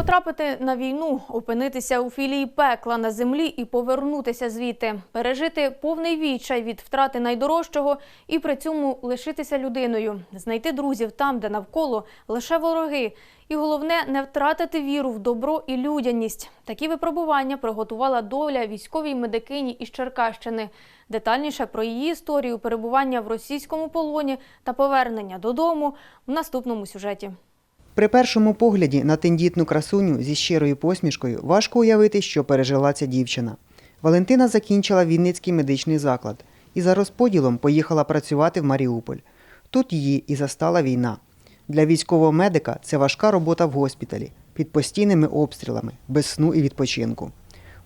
Потрапити на війну, опинитися у філії пекла на землі і повернутися звідти, пережити повний відчай від втрати найдорожчого і при цьому лишитися людиною, знайти друзів там, де навколо лише вороги. І головне не втратити віру в добро і людяність. Такі випробування приготувала доля військовій медикині із Черкащини. Детальніше про її історію перебування в російському полоні та повернення додому в наступному сюжеті. При першому погляді на тендітну красуню зі щирою посмішкою важко уявити, що пережила ця дівчина. Валентина закінчила Вінницький медичний заклад і за розподілом поїхала працювати в Маріуполь. Тут її і застала війна. Для військового медика це важка робота в госпіталі під постійними обстрілами, без сну і відпочинку.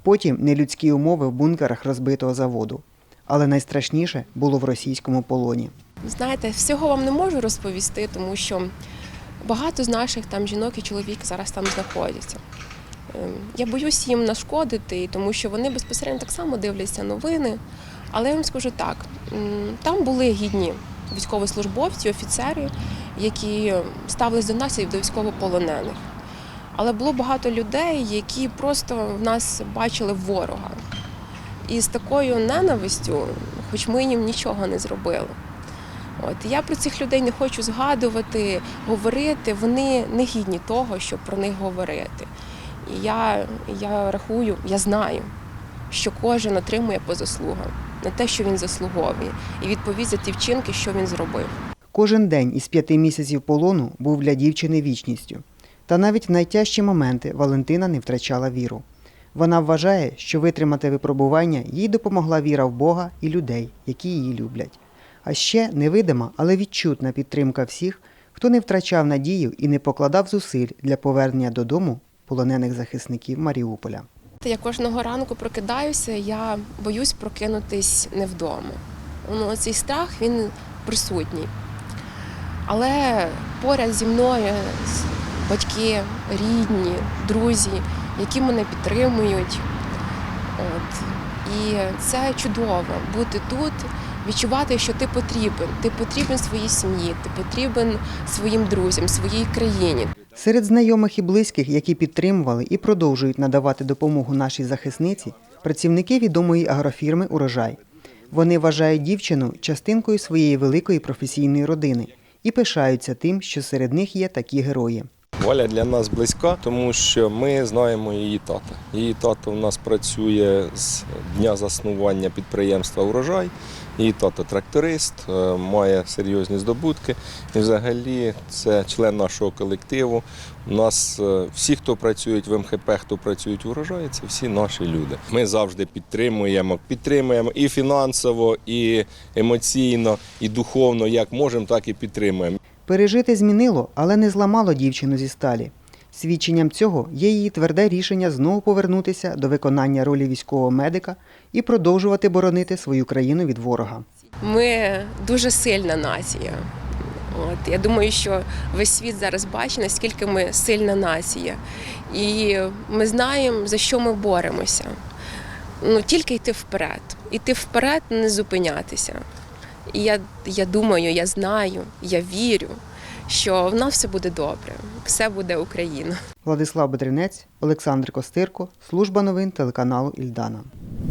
Потім нелюдські умови в бункерах розбитого заводу. Але найстрашніше було в російському полоні. Знаєте, всього вам не можу розповісти, тому що багато з наших там жінок і чоловік зараз там знаходяться. Ем, Я боюсь їм нашкодити, тому що вони безпосередньо так само дивляться новини. Але я вам скажу так: там були гідні військовослужбовці, офіцери, які ставились до нас як до військовополонених. Але було багато людей, які просто в нас бачили ворога. І з такою ненавистю, хоч ми їм нічого не зробили. От я про цих людей не хочу згадувати, говорити. Вони не гідні того, щоб про них говорити. І я, я рахую, я знаю, що кожен отримує по заслугам на те, що він заслуговує, і відповідь за ті вчинки, що він зробив. Кожен день із п'яти місяців полону був для дівчини вічністю. Та навіть в найтяжчі моменти Валентина не втрачала віру. Вона вважає, що витримати випробування їй допомогла віра в Бога і людей, які її люблять. А ще невидима, але відчутна підтримка всіх, хто не втрачав надію і не покладав зусиль для повернення додому полонених захисників Маріуполя. Я кожного ранку прокидаюся, я боюсь прокинутись не вдома. Ну, цей страх він присутній. Але поряд зі мною батьки, рідні, друзі, які мене підтримують. От. І це чудово бути тут, відчувати, що ти потрібен. Ти потрібен своїй сім'ї, ти потрібен своїм друзям, своїй країні. Серед знайомих і близьких, які підтримували і продовжують надавати допомогу нашій захисниці, працівники відомої агрофірми Урожай. Вони вважають дівчину частинкою своєї великої професійної родини і пишаються тим, що серед них є такі герої. Валя для нас близька, тому що ми знаємо її тата. Її тато у нас працює з дня заснування підприємства Урожай. Її тато тракторист, е, має серйозні здобутки. І взагалі це член нашого колективу. У нас е, всі, хто працюють в МХП, хто працюють в урожаї, це всі наші люди. Ми завжди підтримуємо, підтримуємо і фінансово, і емоційно, і духовно, як можемо, так і підтримуємо. Пережити змінило, але не зламало дівчину зі сталі. Свідченням цього є її тверде рішення знову повернутися до виконання ролі військового медика і продовжувати боронити свою країну від ворога. Ми дуже сильна нація. От я думаю, що весь світ зараз бачить, наскільки ми сильна нація, і ми знаємо за що ми боремося. Ну тільки йти вперед, іти вперед, не зупинятися. І я, я думаю, я знаю, я вірю, що в нас все буде добре, все буде Україна. Владислав Бедренець, Олександр Костирко, служба новин телеканалу Ільдана.